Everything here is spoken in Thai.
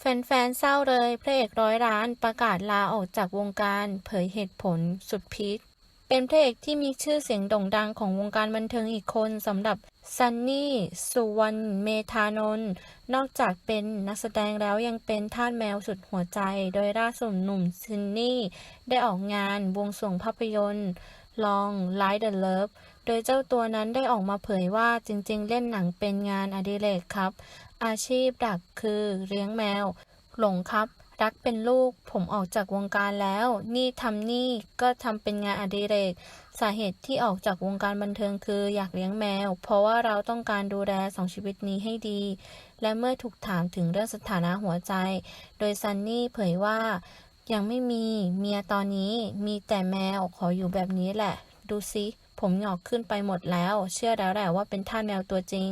แฟนๆเศร้าเลยพระเอกร้อยล้านประกาศลาออกจากวงการเผยเหตุผลสุดพีคเป็นพระเอกที่มีชื่อเสียงโด่งดังของวงการบันเทิงอีกคนสำหรับซันนี่สุวรรณเมธานนท์นอกจากเป็นนักแสดงแล้วยังเป็นทาสแมวสุดหัวใจ โดยล่าสุดหนุ่มซินนี่ได้ออกงานวงสวงภาพยนตร์ ลอง Light the Love โดยเจ้าตัวนั้นได้ออกมาเผยว่าจริงๆ เล่นหนังเป็นงานอดิเรกครับ อาชีพหลักคือเลี้ยงแมว หลงครับ รักเป็นลูก ผมออกจากวงการแล้ว นี่ทำนี่ก็ทำเป็นงานอดิเรก สาเหตุที่ออกจากวงการบันเทิงคืออยากเลี้ยงแมว เพราะว่าเราต้องการดูแลสองชีวิตนี้ให้ดี และเมื่อถูกถามถึงเรื่องสถานะหัวใจ โดยซันนี่เผยว่า ยังไม่มีเมียตอนนี้มีแต่แมวขออยู่แบบนี้แหละ ดูสิผมหงอกขึ้นไปหมดแล้ว เชื่อแล้วแหละว่าเป็นท่าแมวตัวจริง